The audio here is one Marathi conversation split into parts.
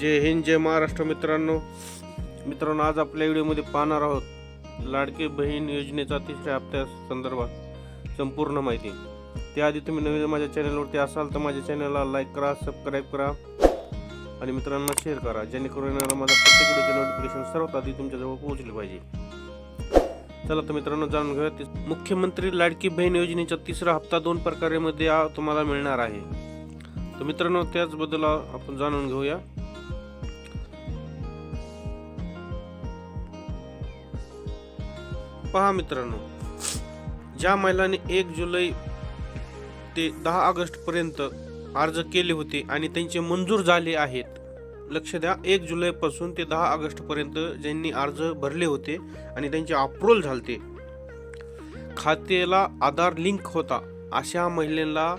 जय हिंद जय महाराष्ट्र मित्रांनो. मित्रांनो आज आपल्या व्हिडिओमध्ये पाहणार आहोत लाडके बहीण योजनेचा तिसऱ्या हप्त्या संदर्भात संपूर्ण माहिती. त्याआधी तुम्ही नवीन माझ्या चॅनलवरती असाल तर माझ्या चॅनलला लाईक करा सबस्क्राईब करा आणि मित्रांना शेअर करा. जेणेकरून येणारा माझा प्रत्येक व्हिडिओचे नोटिफिकेशन सर्वात आधी तुमच्याजवळ पोहोचले पाहिजे. चला तर मित्रांनो जाणून घेऊया. मुख्यमंत्री लाडकी बहीण योजनेचा तिसरा हप्ता दोन प्रकारेमध्ये तुम्हाला मिळणार आहे. तर मित्रांनो त्याचबद्दल आपण जाणून घेऊया. पहा मित्रांनो ज्या महिलांनी एक जुलै ते दहा ऑगस्ट पर्यंत अर्ज केले होते आणि त्यांचे मंजूर झाले आहेत लक्ष द्या एक जुलैपासून ते दहा ऑगस्ट पर्यंत ज्यांनी अर्ज भरले होते आणि त्यांचे अप्रूव्हल झालते. खात्याला आधार लिंक होता. अशा महिलेला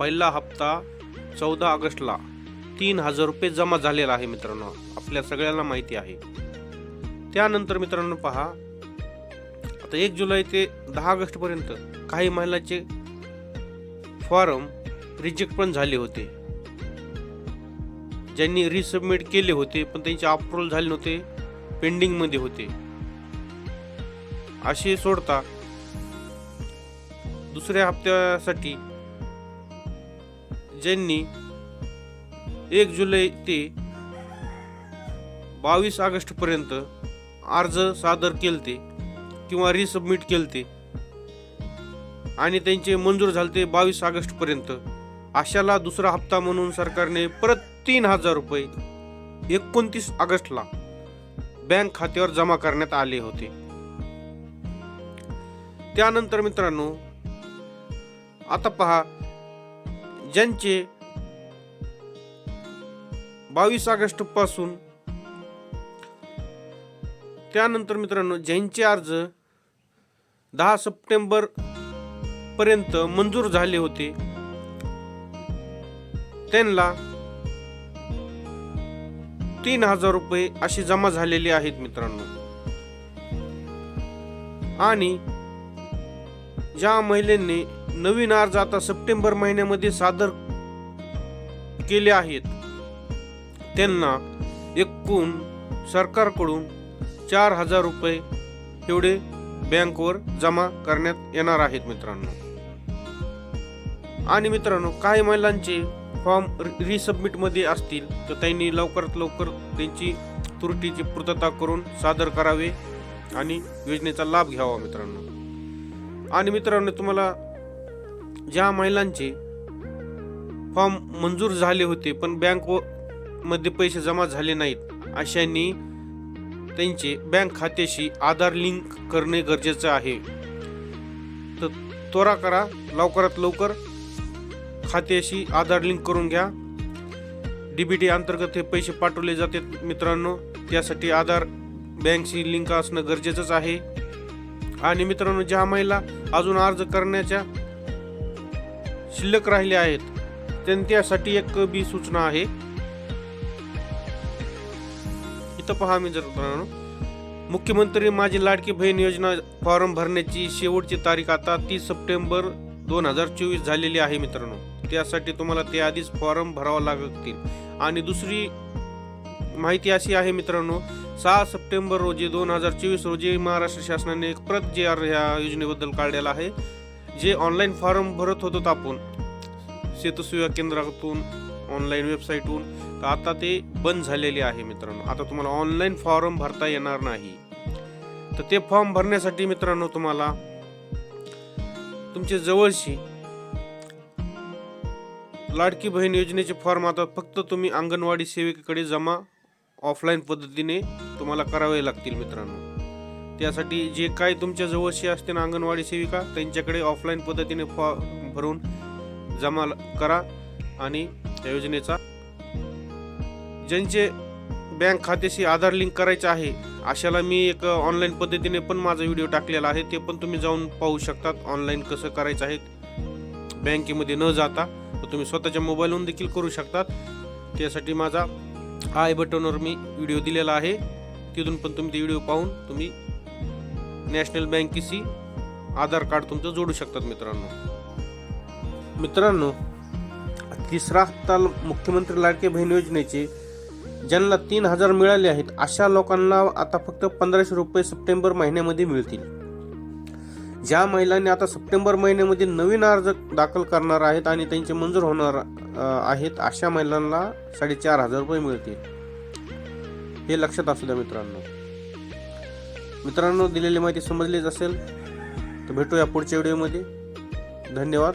पहिला हप्ता चौदा ऑगस्टला तीन हजार रुपये जमा झालेला आहे मित्रांनो आपल्या सगळ्यांना माहिती आहे. त्यानंतर मित्रांनो पहा तर एक जुलै ते दहा ऑगस्टपर्यंत काही महिलांचे फॉर्म रिजेक्ट पण झाले होते. ज्यांनी रिसबमिट केले होते पण त्यांचे अप्रूव्हल झाले नव्हते पेंडिंगमध्ये होते. असे सोडता दुसऱ्या हप्त्यासाठी ज्यांनी एक जुलै ते बावीस ऑगस्टपर्यंत अर्ज सादर केलते किंवा रिसबमिट केलते. आणि त्यांचे मंजूर झालते बावीस ऑगस्टपर्यंत अशाला दुसरा हप्ता म्हणून सरकारने परत तीन हजार रुपये एकोणतीस ऑगस्टला बँक खात्यावर जमा करण्यात आले होते. त्यानंतर मित्रांनो आता पहा ज्यांचे बावीस ऑगस्टपासून त्यानंतर मित्रांनो ज्यांचे अर्ज दहा सप्टेंबर पर्यंत मंजूर झाले होते. त्यांना तीन हजार रुपये अशी जमा झालेले आहेत मित्रांनो. आणि ज्या महिलांनी नवीन अर्ज आता सप्टेंबर महिन्यामध्ये सादर केले आहेत त्यांना एकूण सरकारकडून चार हजार रुपये एवढे बँकवर जमा करण्यात येणार आहेत मित्रांनो. आणि मित्रांनो काही महिलांचे फॉर्म रिसबमिटमध्ये असतील तर त्यांनी लवकरात लवकर त्यांची त्रुटीची पूर्तता करून सादर करावे आणि योजनेचा लाभ घ्यावा मित्रांनो. आणि मित्रांनो तुम्हाला ज्या महिलांचे फॉर्म मंजूर झाले होते पण बँकमध्ये पैसे जमा झाले नाहीत अशांनी त्यांचे बँक खात्याशी आधार लिंक करणे गरजेचं आहे. तर त्वरा करा लवकरात लवकर खात्याशी आधार लिंक करून घ्या. डी बी टी अंतर्गत हे पैसे पाठवले जातात मित्रांनो. त्यासाठी आधार बँकशी लिंक असणं गरजेचंच आहे. आणि मित्रांनो ज्या महिला अजून अर्ज करण्याच्या शिल्लक राहिल्या आहेत त्यां- त्यासाठी एक बी सूचना आहे. इथं पहा मी जर मित्रांनो. मुख्यमंत्री माझी लाडकी बहीण योजना फॉर्म भरण्याची शेवटची तारीख आता तीस सप्टेंबर दोन हजार चोवीस झालेली आहे मित्रांनो. त्यासाठी तुम्हाला ते आधीच फॉर्म भरावा लागतील. आणि दुसरी माहिती अशी आहे मित्रांनो सहा सप्टेंबर रोजी दोन हजार चोवीस रोजी महाराष्ट्र शासनाने एक प्रत जे आर ह्या योजनेबद्दल काढलेला आहे. जे ऑनलाईन फॉर्म भरत होतो आपण सेतुसेवा केंद्रातून ऑनलाईन वेबसाईटहून तर आता ते बंद झालेले आहे मित्रांनो. आता तुम्हाला ऑनलाईन फॉर्म भरता येणार नाही. तर ते फॉर्म भरण्यासाठी मित्रांनो तुम्हाला तुमचे जवळशी लाडकी बहीण योजनेचे फॉर्म आता फक्त तुम्ही अंगणवाडी सेविकेकडे जमा ऑफलाईन पद्धतीने तुम्हाला करावे लागतील मित्रांनो. त्यासाठी जे काय तुमच्या जवळशी असते ना अंगणवाडी सेविका त्यांच्याकडे ऑफलाईन पद्धतीने फॉर्म भरून जमा करा आणि त्या योजनेचा ज्यांचे बँक खात्याशी आधार लिंक करायचे आहे अशाला मी एक ऑनलाईन पद्धतीने पण माझा व्हिडिओ टाकलेला आहे. ते पण तुम्ही जाऊन पाहू शकतात ऑनलाईन कसं करायचं आहे. बँकेमध्ये न जाता तर तुम्ही स्वतःच्या मोबाईलवरून देखील करू शकतात. त्यासाठी माझा आय बटनवर मी व्हिडिओ दिलेला आहे. तिथून पण तुम्ही ते व्हिडिओ पाहून तुम्ही नॅशनल बँकेशी आधार कार्ड तुमचं जोडू शकतात मित्रांनो. मित्रांनो तिसरा हप्ता मुख्यमंत्री लाडके बहीण योजनेचे ज्यांना तीन हजार मिळाले आहेत अशा लोकांना आता फक्त पंधराशे रुपये सप्टेंबर महिन्यामध्ये मिळतील. ज्या महिलांनी आता सप्टेंबर महिन्यामध्ये नवीन अर्ज दाखल करणार आहेत आणि त्यांचे मंजूर होणार आहेत अशा महिलांना साडेचार हजार रुपये मिळतील. हे लक्षात असू द्या मित्रांनो. मित्रांनो दिलेली माहिती समजलीच असेल तर भेटूया पुढच्या व्हिडिओमध्ये. धन्यवाद.